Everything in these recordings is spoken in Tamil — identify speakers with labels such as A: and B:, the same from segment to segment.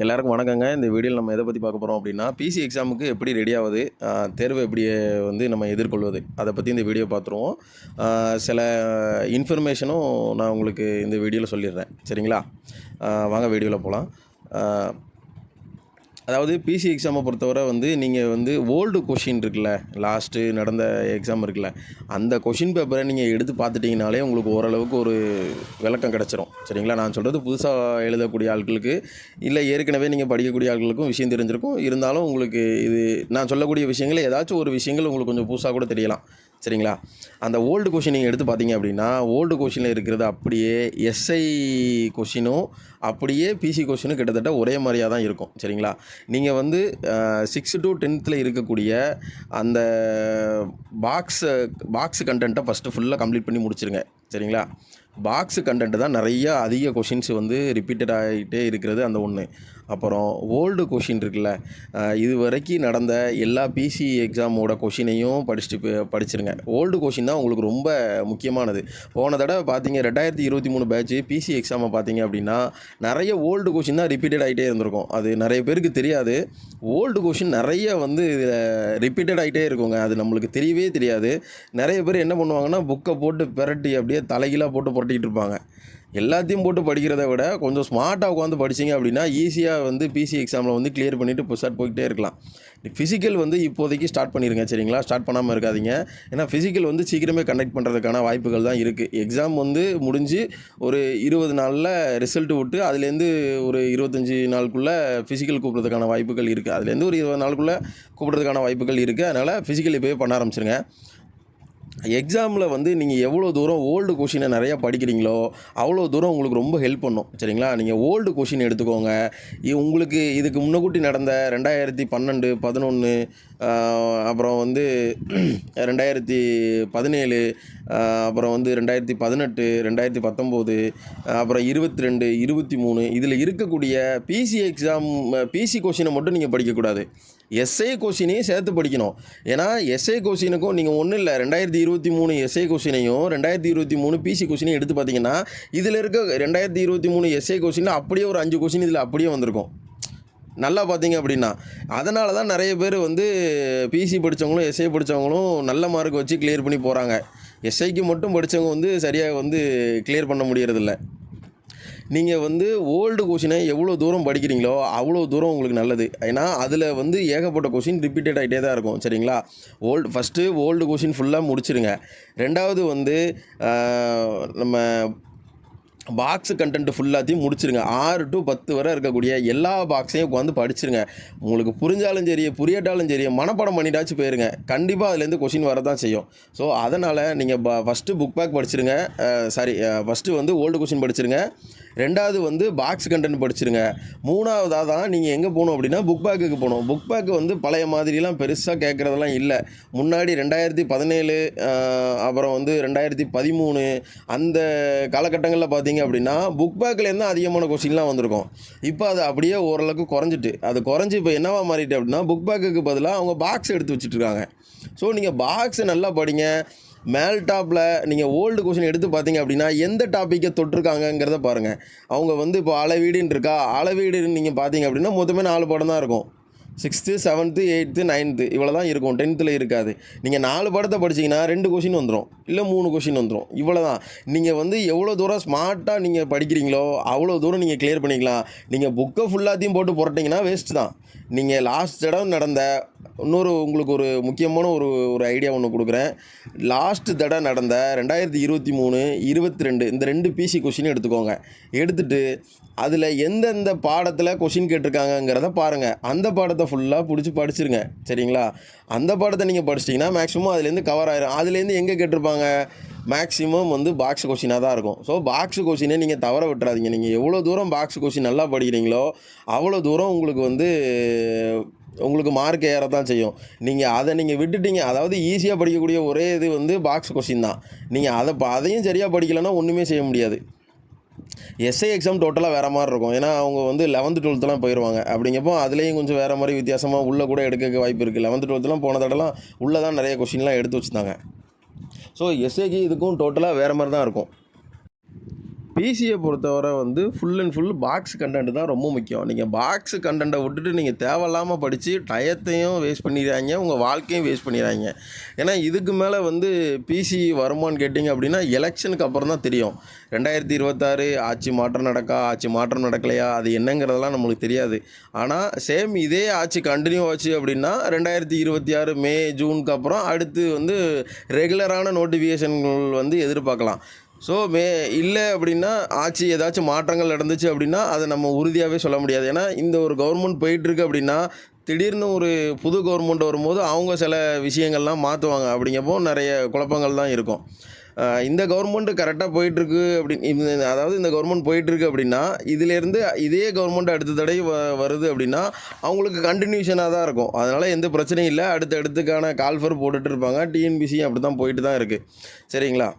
A: எல்லாருக்கும் வணக்கங்க. இந்த வீடியோவில் நம்ம எதை பற்றி பார்க்க போகிறோம் அப்படின்னா பிசி எக்ஸாமுக்கு எப்படி ரெடி ஆகுது தேர்வு எப்படி வந்து நம்ம எதிர்கொள்வது அதை பற்றி இந்த வீடியோ பார்த்துருவோம். சில இன்ஃபர்மேஷனும் நான் உங்களுக்கு இந்த வீடியோவில் சொல்லிடுறேன். சரிங்களா? வாங்க வீடியோவில் போகலாம் அதாவது பிசி எக்ஸாமை பொறுத்தவரை வந்து நீங்கள் வந்து ஓல்டு கொஷின் இருக்குல்ல லாஸ்ட்டு நடந்த எக்ஸாம் இருக்குல்ல அந்த கொஷின் பேப்பரை நீங்கள் எடுத்து பார்த்துட்டிங்கனாலே உங்களுக்கு ஓரளவுக்கு ஒரு விளக்கம் கிடச்சிரும். சரிங்களா? நான் சொல்கிறது புதுசாக எழுதக்கூடிய ஆட்களுக்கு இல்லை ஏற்கனவே நீங்கள் படிக்கக்கூடிய ஆட்களுக்கும் விஷயம் தெரிஞ்சிருக்கும். இருந்தாலும் உங்களுக்கு இது நான் சொல்லக்கூடிய விஷயங்கள் ஏதாச்சும் ஒரு விஷயங்கள் உங்களுக்கு கொஞ்சம் புதுசாக கூட தெரியலாம். சரிங்களா? அந்த ஓல்டு கொஷின் நீங்கள் எடுத்து பார்த்தீங்க அப்படின்னா ஓல்டு கொஷினில் இருக்கிறது அப்படியே எஸ்ஐ கொஷினும் அப்படியே பிசி கொஷினும் கிட்டத்தட்ட ஒரே மாதிரியாக தான் இருக்கும் சரிங்களா? நீங்கள் வந்து சிக்ஸ் டு டென்த்தில் இருக்கக்கூடிய அந்த பாக்ஸை பாக்ஸ் கண்டென்ட்டை ஃபஸ்ட்டு ஃபுல்லாக கம்ப்ளீட் பண்ணி முடிச்சிருங்க சரிங்களா? பாக்ஸ் கண்டென்ட் தான் நிறைய அதிக கொஷின்ஸ் வந்து ரிப்பீட்டட் ஆகிட்டே இருக்கிறது அந்த ஒன்று அப்புறம் ஓல்டு கொஷின் இருக்குல்ல இது வரைக்கும் நடந்த எல்லா பிசி எக்ஸாமோட கொஷினையும் படிச்சுட்டு போய் படிச்சிருங்க. ஓல்டு கொஷின் தான் உங்களுக்கு ரொம்ப முக்கியமானது. போன தடவை பார்த்தீங்க ரெண்டாயிரத்தி இருபத்தி மூணு பேட்ச் பிசி எக்ஸாமை பார்த்தீங்க அப்படின்னா நிறைய ஓல்டு கொஷின் தான் ரிப்பீட்டட் ஆகிட்டே இருந்திருக்கும். அது நிறைய பேருக்கு தெரியாது. ஓல்டு கொஷின் நிறைய வந்து ரிப்பீட்டட் ஆகிட்டே இருக்குங்க. அது நம்மளுக்கு தெரியவே தெரியாது. நிறைய பேர் என்ன பண்ணுவாங்கன்னா புக்கை போட்டு பிரட்டி அப்படியே தலைகீழாக போட்டு புரட்டிகிட்டு இருப்பாங்க. எல்லாத்தையும் போட்டு படிக்கிறத விட கொஞ்சம் ஸ்மார்ட்டாக உட்காந்து படிச்சீங்க அப்படின்னா ஈஸியாக வந்து பிசி எக்ஸாமில் வந்து கிளியர் பண்ணிவிட்டு புதுசாக போய்கிட்டே இருக்கலாம். ஃபிசிக்கல் வந்து இப்போதைக்கு ஸ்டார்ட் பண்ணிடுங்க சரிங்களா? ஸ்டார்ட் பண்ணாமல் இருக்காதிங்க. ஏன்னா ஃபிசிக்கல் வந்து சீக்கிரமே கண்டக்ட் பண்ணுறதுக்கான வாய்ப்புகள் தான் இருக்குது எக்ஸாம் வந்து முடிஞ்சு ஒரு இருபது நாளில் ரிசல்ட் விட்டு அதுலேருந்து ஒரு இருபத்தஞ்சி நாளுக்குள்ளே ஃபிசிக்கல் கூப்பிட்றதுக்கான வாய்ப்புகள் இருக்குது அதுலேருந்து ஒரு இருபது நாளுக்குள்ளே கூப்பிட்றதுக்கான வாய்ப்புகள் இருக்குது அதனால் ஃபிசிக்கல் இப்போயே பண்ண ஆரம்பிச்சிருங்க. எக்ஸாமில் வந்து நீங்கள் எவ்வளோ தூரம் ஓல்டு கொஷினை நிறையா படிக்கிறீங்களோ அவ்வளோ தூரம் உங்களுக்கு ரொம்ப ஹெல்ப் பண்ணும். சரிங்களா? நீங்கள் ஓல்டு கொஷின் எடுத்துக்கோங்க. இ- உங்களுக்கு இதுக்கு முன்னக்கூட்டி நடந்த ரெண்டாயிரத்தி பன்னெண்டு பதினொன்று அப்புறம் வந்து ரெண்டாயிரத்தி பதினேழு அப்புறம் வந்து ரெண்டாயிரத்தி பதினெட்டு ரெண்டாயிரத்தி பத்தொம்போது அப்புறம் இருபத்தி ரெண்டு இருபத்தி மூணு இதில் இருக்கக்கூடிய பிசி எக்ஸாம் பிசி கொஷினை மட்டும் நீங்கள் படிக்கக்கூடாது. எஸ்ஐ கொஷினையும் சேர்த்து படிக்கணும். ஏன்னா எஸ்ஐ கொஷினுக்கும் நீங்கள் ஒன்றும் இல்லை ரெண்டாயிரத்தி இருபத்தி மூணு எஸ்ஐ கொஷினையும் ரெண்டாயிரத்தி இருபத்தி மூணு பிசி கொஷினையும் எடுத்து பார்த்தீங்கன்னா இதில் இருக்க ரெண்டாயிரத்தி இருபத்தி மூணு எஸ்ஐ கொஷினில் அப்படியே ஒரு அஞ்சு கொஷின் இதில் அப்படியே வந்திருக்கும். நல்லா பார்த்தீங்க அப்படின்னா. அதனால தான் நிறைய பேர் வந்து பிசி படித்தவங்களும் எஸ்ஐ படித்தவங்களும் நல்ல மார்க் வச்சு கிளியர் பண்ணி போகிறாங்க எஸ்ஐக்கு மட்டும் படித்தவங்க வந்து சரியாக வந்து கிளியர் பண்ண முடியறதில்ல. நீங்கள் வந்து ஓல்டு கொஷினை எவ்வளோ தூரம் படிக்கிறீங்களோ அவ்வளோ தூரம் உங்களுக்கு நல்லது. ஏன்னா அதில் வந்து ஏகப்பட்ட கொஷின் ரிப்பீட்டட் ஆகிட்டே தான் இருக்கும். சரிங்களா? ஓல்டு ஃபஸ்ட்டு ஓல்டு கொஷின் ஃபுல்லாக முடிச்சிருங்க. ரெண்டாவது வந்து நம்ம பாக்ஸ் கண்டென்ட் ஃபுல்லாத்தையும் முடிச்சிருங்க. ஆறு டு பத்து வரை இருக்கக்கூடிய எல்லா பாக்ஸையும் உட்காந்து படிச்சிருங்க. உங்களுக்கு புரிஞ்சாலும் சரி புரியட்டாலும் சரி மனப்பாடம் பண்ணிட்டாச்சும் போயிருங்க. கண்டிப்பாக அதுலேருந்து கொஷின் வரதான் செய்யும். ஸோ அதனால் நீங்கள் ப ஃபஸ்ட்டு புக் பேக் படிச்சிருங்க. சாரி ஃபஸ்ட்டு வந்து ஓல்டு கொஷின் படிச்சிருங்க. ரெண்டாவது வந்து பாக்ஸ் கண்டென்ட் படிச்சிருங்க. மூணாவதாக தான் நீங்கள் எங்கே போகணும் அப்படின்னா புக் பேக்குக்கு போகணும். புக் பேக் வந்து பழைய மாதிரிலாம் பெருசாக கேட்குறதெல்லாம் இல்லை. முன்னாடி ரெண்டாயிரத்தி பதினேழு அப்புறம் வந்து ரெண்டாயிரத்தி பதிமூணு அந்த காலகட்டங்களில் பார்த்தீங்க அப்படின்னா புக் பேக்லேருந்து அதிகமான கொஸ்டின்லாம் வந்திருக்கும். இப்போ அது அப்படியே ஓரளவுக்கு குறைஞ்சிட்டு. அது குறைஞ்சி இப்போ என்னவா மாறிட்டு அப்படின்னா புக் பேக்குக்கு பதிலாக அவங்க பாக்ஸ் எடுத்து வச்சுட்ருக்காங்க ஸோ நீங்கள் பாக்ஸை நல்லா படிங்க. மேல் டாப்பில் நீங்கள் ஓல்டு கொஷின் எடுத்து பார்த்தீங்க அப்படின்னா எந்த டாப்பிக்கை தொட்டிருக்காங்கங்கிறத பாருங்கள் அவங்க வந்து இப்போ அளவீடுன்னு இருக்கா? அளவீடுன்னு நீங்கள் பார்த்தீங்க அப்படின்னா மொத்தமே நாலு படம் தான் இருக்கும். சிக்ஸ்த்து செவன்த்து எயித்து நைன்த்து இவ்வளோ தான் இருக்கும். டென்த்தில் இருக்காது. நீங்கள் நாலு படத்தை படிச்சீங்கன்னா ரெண்டு கொஷின் வந்துடும் இல்லை மூணு கொஷின் வந்துடும் இவ்வளோ தான் நீங்கள் வந்து எவ்வளோ தூரம் ஸ்மார்ட்டாக நீங்கள் படிக்கிறீங்களோ அவ்வளோ தூரம் நீங்கள் கிளியர் பண்ணிக்கலாம். நீங்கள் புக்கை ஃபுல்லாத்தையும் போட்டு புரட்டிங்கன்னா வேஸ்ட் தான். நீங்கள் லாஸ்ட் தடவை நடந்த இன்னொரு உங்களுக்கு ஒரு முக்கியமான ஒரு ஒரு ஐடியா ஒன்று கொடுக்குறேன். லாஸ்ட் தடவை நடந்த ரெண்டாயிரத்தி இருபத்தி மூணு இருபத்தி ரெண்டு இந்த ரெண்டு பிசி கொஷின் எடுத்துக்கோங்க. எடுத்துட்டு அதில் எந்தெந்த பாடத்தில் கொஷின் கேட்டிருக்காங்கங்கிறத பாருங்கள் அந்த பாடத்தை ஃபுல்லாக பிடிச்சி படிச்சிருங்க. சரிங்களா? அந்த பாடத்தை நீங்கள் படிச்சிட்டிங்கன்னா மேக்ஸிமம் அதுலேருந்து கவர் ஆயிரும். அதுலேருந்து எங்கே கேட்டிருப்பாங்க? மேக்ஸிமம் வந்து பாக்ஸ் கொஷினாக தான் இருக்கும். ஸோ பாக்ஸ் கொஷினே நீங்கள் தவற விட்டுறாதீங்க. நீங்கள் எவ்வளோ தூரம் பாக்ஸ் கொஷின் நல்லா படிக்கிறீங்களோ அவ்வளோ தூரம் உங்களுக்கு வந்து உங்களுக்கு மார்க் ஏற தான் செய்யும். நீங்கள் அதை நீங்கள் விட்டுட்டீங்க. அதாவது ஈஸியாக படிக்கக்கூடிய ஒரே இது வந்து பாக்ஸ் கொஷின் தான். நீங்கள் அதை அதையும் சரியாக படிக்கலைன்னா ஒன்றுமே செய்ய முடியாது. எஸ்ஐ எக்ஸாம் டோட்டலாக வேறு மாதிரி இருக்கும். ஏன்னா அவங்க வந்து லெவன்த்து டுவெல்த்துலாம் போயிடுவாங்க அப்படிங்கப்போ அதுலேயும் கொஞ்சம் வேறு மாதிரி வித்தியாசமாக உள்ளே கூட எடுக்க வாய்ப்பு இருக்குது லெவன்த்து டுவெல்த்துலாம் போன தடலாம் உள்ளே தான் நிறைய கொஷின்லாம் எடுத்து வச்சுருந்தாங்க. ஸோ எஸ்ஐக்கு இதுக்கும் டோட்டலாக வேறு மாதிரி தான் இருக்கும். பிசியை பொறுத்தவரை வந்து full and full box content தான் ரொம்ப முக்கியம். நீங்கள் பாக்ஸ் கண்டென்ட்டை விட்டுட்டு நீங்கள் தேவையில்லாமல் படித்து டயத்தையும் வேஸ்ட் பண்ணிடுறாங்க உங்கள் வாழ்க்கையும் வேஸ்ட் பண்ணிடுறாங்க ஏன்னா இதுக்கு மேலே வந்து பிசி வருமான்னு கேட்டிங்க அப்படின்னா எலெக்ஷனுக்கு அப்புறம் தான் தெரியும். ரெண்டாயிரத்தி இருபத்தாறு ஆட்சி மாற்றம் நடக்கா ஆட்சி மாற்றம் நடக்கலையா அது என்னங்கிறதெல்லாம் நம்மளுக்கு தெரியாது. ஆனால் சேம் இதே ஆட்சி கண்டினியூ ஆச்சு அப்படின்னா ரெண்டாயிரத்தி இருபத்தி ஆறு மே ஜூனுக்கு அப்புறம் அடுத்து வந்து ரெகுலரான நோட்டிஃபிகேஷன்கள் வந்து எதிர்பார்க்கலாம். ஸோ மே இல்லை அப்படின்னா ஆட்சி ஏதாச்சும் மாற்றங்கள் நடந்துச்சு அப்படின்னா அதை நம்ம உறுதியாகவே சொல்ல முடியாது. ஏன்னா இந்த ஒரு கவர்மெண்ட் போயிட்டுருக்கு அப்படின்னா திடீர்னு ஒரு புது கவர்மெண்ட் வரும்போது அவங்க சில விஷயங்கள்லாம் மாற்றுவாங்க அப்படிங்கப்போ நிறைய குழப்பங்கள் தான் இருக்கும். இந்த கவர்மெண்ட்டு கரெக்டாக போயிட்டுருக்கு அப்படின்னு அதாவது இந்த கவர்மெண்ட் போயிட்டுருக்கு அப்படின்னா இதிலேருந்து இதே கவர்மெண்ட் அடுத்த தடவை வ வருது அப்படின்னா அவங்களுக்கு கண்டினியூஷனாக தான் இருக்கும். அதனால் எந்த பிரச்சனையும் இல்லை. அடுத்த அடுத்துக்கான கால்ஃபர் போட்டுகிட்டு இருப்பாங்க. டிஎன்பிசியும் அப்படி தான் போயிட்டு தான் இருக்குது சரிங்களா?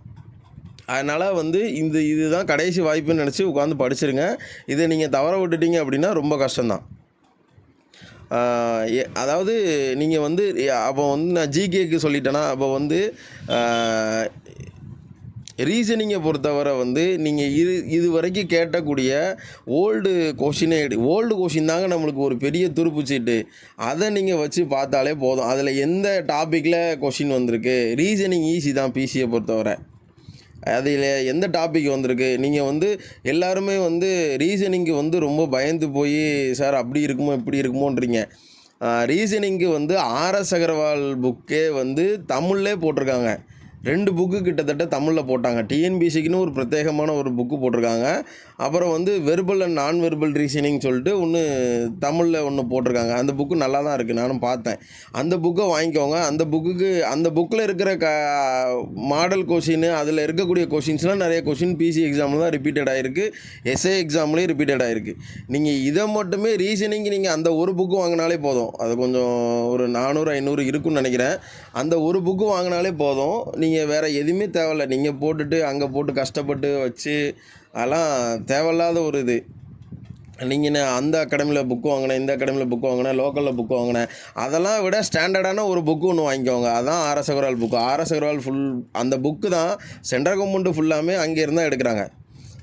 A: அதனால் வந்து இந்த இதுதான் கடைசி வாய்ப்புன்னு நினச்சி உட்காந்து படிச்சிருங்க. இதை நீங்கள் தவற விட்டுட்டீங்க அப்படின்னா ரொம்ப கஷ்டம்தான். எ- அதாவது நீங்கள் வந்து அப்போ வந்து நான் ஜிகேக்கு சொல்லிட்டேன்னா அப்போ வந்து ரீசனிங்கை பொறுத்தவரை வந்து நீங்கள் இது இது வரைக்கும் கேட்டக்கூடிய ஓல்டு கொஷினே ஓல்டு கொஷின் தாங்க நம்மளுக்கு ஒரு பெரிய துருப்பு சீட்டு. அதை நீங்கள் வச்சு பார்த்தாலே போதும். அதில் எந்த டாப்பிக்கில் கொஷின் வந்திருக்கு? ரீசனிங் ஈஸி தான் பிசியை பொறுத்தவரை. அதில் எந்த டாபிக் வந்திருக்கு? நீங்கள் வந்து எல்லாருமே வந்து ரீசனிங்க்கு வந்து ரொம்ப பயந்து போய் சார் அப்படி இருக்குமோ இப்படி இருக்குமோன்றீங்க. ரீசனிங்க்கு வந்து ஆர்எஸ் அகர்வால் புக்கே வந்து தமிழ்லே போட்டிருக்காங்க. ரெண்டு புக்கு கிட்டத்தட்ட தமிழில் போட்டாங்க. டிஎன்பிசிக்குன்னு ஒரு பிரத்யேகமான ஒரு புக்கு போட்டிருக்காங்க. அப்புறம் வந்து verbal and non verbal reasoning சொல்லிட்டு ஒன்று தமிழில் ஒன்று போட்டிருக்காங்க. அந்த புக்கு நல்லா தான் இருக்குது நானும் பார்த்தேன். அந்த புக்கை வாங்கிக்கோங்க. அந்த புக்குக்கு அந்த புக்கில் இருக்கிற க மாடல் கொஷின் அதில் இருக்கக்கூடிய கொஷின்ஸ்லாம் நிறைய கொஷின் பிசி எக்ஸாமில் தான் ரிப்பீட்டட் ஆகிருக்கு எஸ்ஏ எக்ஸாம்லேயும் ரிப்பீட்டட் ஆகிருக்கு நீங்கள் இதை மட்டுமே ரீசனிங் நீங்கள் அந்த ஒரு புக்கு வாங்கினாலே போதும். அது கொஞ்சம் ஒரு நானூறு ஐநூறு இருக்குன்னு நினைக்கிறேன். அந்த ஒரு புக்கு வாங்கினாலே போதும். நீங்கள் நீங்கள் வேறு எதுவுமே தேவையில்ல. நீங்கள் போட்டுட்டு அங்கே போட்டு கஷ்டப்பட்டு வச்சு அதெல்லாம் தேவையில்லாத ஒரு இது. நீங்கள் நான் அந்த அகாடமியில் புக்கு வாங்கினேன் இந்த அகாடமியில் புக்கு வாங்கினேன் லோக்கலில் புக்கு வாங்கினேன் அதெல்லாம் விட ஸ்டாண்டர்டான ஒரு புக்கு ஒன்று வாங்கிக்கோங்க. அதுதான் R S Agarwal book R S Agarwal full அந்த புக்கு தான் சென்ட்ரல் கவர்மெண்ட்டு ஃபுல்லாமே அங்கேருந்து தான் எடுக்கிறாங்க.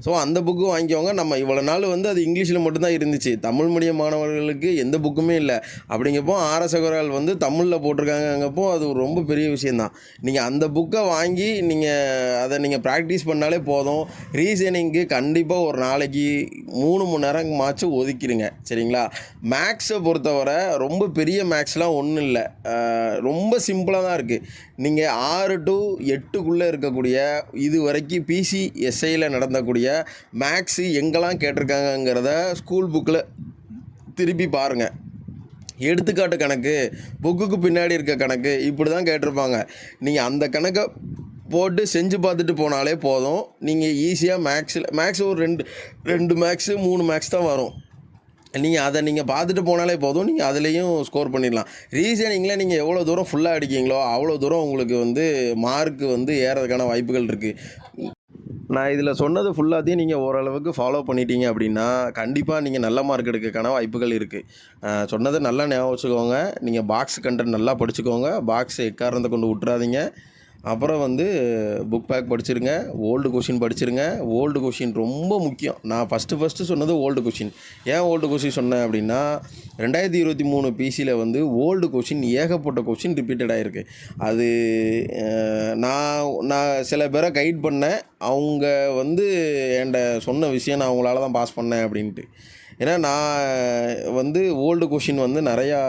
A: ஸோ அந்த புக்கு வாங்கிக்கோங்க. நம்ம இவ்வளோ நாள் வந்து அது இங்கிலீஷில் மட்டும்தான் இருந்துச்சு. தமிழ் மீடியம் மாணவர்களுக்கு எந்த புக்குமே இல்லை. அப்படிங்கப்போ ஆர்எஸ் அகர்வால் வந்து தமிழில் போட்டிருக்காங்கங்கப்போ அது ரொம்ப பெரிய விஷயந்தான் நீங்கள் அந்த புக்கை வாங்கி நீங்கள் அதை நீங்கள் ப்ராக்டிஸ் பண்ணாலே போதும். ரீசனிங்க்கு கண்டிப்பாக ஒரு நாளைக்கு மூணு மணி நேரம் மாச்சு ஒதுக்கிடுங்க. சரிங்களா? மேக்ஸை பொறுத்தவரை ரொம்ப பெரிய மேக்ஸ்லாம் ஒன்றும் இல்லை. ரொம்ப சிம்பிளாக தான் இருக்குது நீங்கள் ஆறு டு எட்டுக்குள்ளே இருக்கக்கூடிய இது வரைக்கும் பிசி எஸ்ஐயில் நடந்தக்கூடிய மேக்ஸு எங்கெல்லாம் கேட்டிருக்காங்கங்கிறத ஸ்கூல் புக்கில் திருப்பி பாருங்கள் எடுத்துக்காட்டு கணக்கு புக்குக்கு பின்னாடி இருக்க கணக்கு இப்படி தான் கேட்டிருப்பாங்க. நீங்கள் அந்த கணக்கை போட்டு செஞ்சு பார்த்துட்டு போனாலே போதும். நீங்கள் ஈஸியாக மேக்ஸில் மேக்ஸ் ஒரு ரெண்டு ரெண்டு மேக்ஸு மூணு மேக்ஸ் தான் வரும். நீங்கள் அதை நீங்கள் பார்த்துட்டு போனாலே போதும். நீங்கள் அதுலேயும் ஸ்கோர் பண்ணிடலாம். ரீசனிங்கில் நீங்கள் எவ்வளோ தூரம் ஃபுல்லாக அடிக்கீங்களோ அவ்வளோ தூரம் உங்களுக்கு வந்து மார்க் வந்து ஏறதுக்கான வாய்ப்புகள் இருக்குது நான் இதில் சொன்னது ஃபுல்லாத்தையும் நீங்கள் ஓரளவுக்கு ஃபாலோ பண்ணிட்டீங்க அப்படின்னா கண்டிப்பாக நீங்கள் நல்ல மார்க் எடுக்கிறதுக்கான வாய்ப்புகள் இருக்குது சொன்னதை நல்லா ஞாபகம் வச்சுக்கோங்க. நீங்கள் பாக்ஸ் கண்டென்ட் நல்லா படிச்சுக்கோங்க. பாக்ஸ் எக்காரணத்தை கொண்டு விட்றாதீங்க அப்புறம் வந்து புக் பேக் படிச்சிருங்க ஓல்டு கொஷின் படிச்சிருங்க. ஓல்டு கொஷின் ரொம்ப முக்கியம். நான் ஃபஸ்ட்டு ஃபஸ்ட்டு சொன்னது ஓல்டு கொஷின் ஏன் ஓல்டு கொஷின் சொன்னேன் அப்படின்னா ரெண்டாயிரத்தி இருபத்தி மூணு பிசியில் வந்து ஓல்டு கொஷின் ஏகப்பட்ட கொஷின் ரிப்பீட்டட் ஆகிருக்கு அது நான் நான் சில பேரை கைட் பண்ணேன். அவங்க வந்து என்கிட்ட சொன்ன விஷயம் நான் அவங்களால தான் பாஸ் பண்ணேன் அப்படின்ட்டு. ஏன்னா நான் வந்து ஓல்டு கொஷின் வந்து நிறையா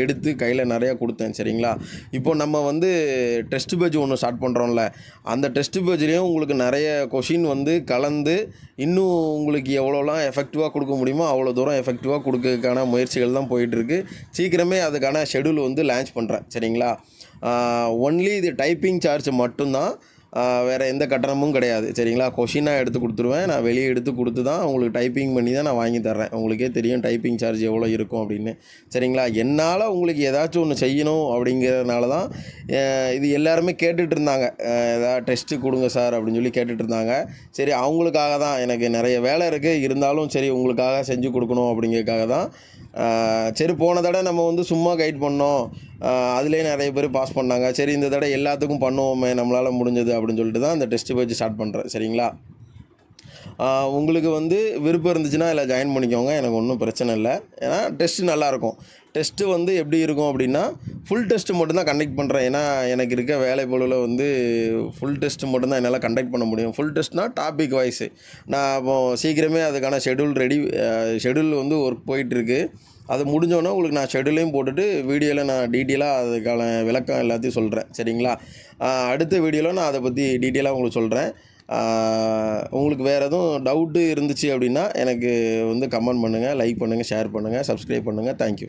A: எடுத்து கையில் நிறையா கொடுத்தேன் சரிங்களா? இப்போ நம்ம வந்து டெஸ்ட் பேஜ் ஒன்று ஸ்டார்ட் பண்ணுறோம்ல அந்த டெஸ்ட் பேஜ்லேயும் உங்களுக்கு நிறைய கொஷின் வந்து கலந்து இன்னும் உங்களுக்கு எவ்வளோலாம் எஃபெக்டிவாக கொடுக்க முடியுமோ அவ்வளோ தூரம் எஃபெக்டிவாக கொடுக்கறதுக்கான முயற்சிகள் தான் போயிட்டுருக்கு. சீக்கிரமே அதுக்கான ஷெடியூல் வந்து லான்ச் பண்ணுறேன் சரிங்களா? ஒன்லி இது டைப்பிங் சார்ஜ் மட்டும்தான் வேறு எந்த கட்டணமும் கிடையாது. சரிங்களா? கொஷினாக எடுத்து கொடுத்துருவேன். நான் வெளியே எடுத்து கொடுத்து தான் உங்களுக்கு டைப்பிங் பண்ணி தான் நான் வாங்கி தர்றேன். உங்களுக்கே தெரியும் டைப்பிங் சார்ஜ் எவ்வளோ இருக்கும் அப்படின்னு. சரிங்களா? என்னால் உங்களுக்கு ஏதாச்சும் ஒன்று செய்யணும் அப்படிங்கிறதுனால தான் இது எல்லாருமே கேட்டுட்டு இருந்தாங்க. ஏதாவது டெஸ்ட்டு கொடுங்க சார் அப்படின்னு சொல்லி கேட்டுட்டு இருந்தாங்க. சரி அவங்களுக்காக தான் எனக்கு நிறைய வேலை இருக்குது இருந்தாலும் சரி உங்களுக்காக செஞ்சு கொடுக்கணும் அப்படிங்கிறதுக்காக தான். சரி போன தடவை நம்ம வந்து சும்மா கைட் பண்ணோம். அதுலேயே நிறைய பேர் பாஸ் பண்ணாங்க. சரி இந்த தடவை எல்லாத்துக்கும் பண்ணுவோமே நம்மளால் முடிஞ்சது அப்படின்னு சொல்லிட்டு தான் அந்த டெஸ்ட்டு பேஜ் ஸ்டார்ட் பண்ணுறேன் சரிங்களா? உங்களுக்கு வந்து விருப்பம் இருந்துச்சுன்னா இதில் ஜாயின் பண்ணிக்கோங்க. எனக்கு ஒன்றும் பிரச்சனை இல்லை. ஏன்னா டெஸ்ட்டு நல்லாயிருக்கும் டெஸ்ட்டு வந்து எப்படி இருக்கும் அப்படின்னா ஃபுல் டெஸ்ட்டு மட்டும்தான் கண்டக்ட் பண்ணுறேன் ஏன்னா எனக்கு இருக்க வேலை பொழுவில் வந்து ஃபுல் டெஸ்ட்டு மட்டும்தான் என்னால் கண்டக்ட் பண்ண முடியும். ஃபுல் டெஸ்ட்னால் டாபிக் வைஸு நான் அப்போ சீக்கிரமே அதுக்கான ஷெடியூல் ரெடி ஷெடியூல் வந்து ஒர்க் போயிட்டுருக்கு அது முடிஞ்சோடனே உங்களுக்கு நான் ஷெடியூலையும் போட்டுட்டு வீடியோவில் நான் டீட்டெயிலாக அதுக்கான விளக்கம் எல்லாத்தையும் சொல்கிறேன் சரிங்களா? அடுத்த வீடியோவில் நான் அதை பற்றி டீட்டெயிலாக உங்களுக்கு சொல்கிறேன் உங்களுக்கு வேறு எதுவும் டவுட்டு இருந்துச்சு அப்படின்னா எனக்கு வந்து கமெண்ட் பண்ணுங்கள் லைக் பண்ணுங்கள் ஷேர் பண்ணுங்கள் சப்ஸ்கிரைப் பண்ணுங்கள் தேங்க்யூ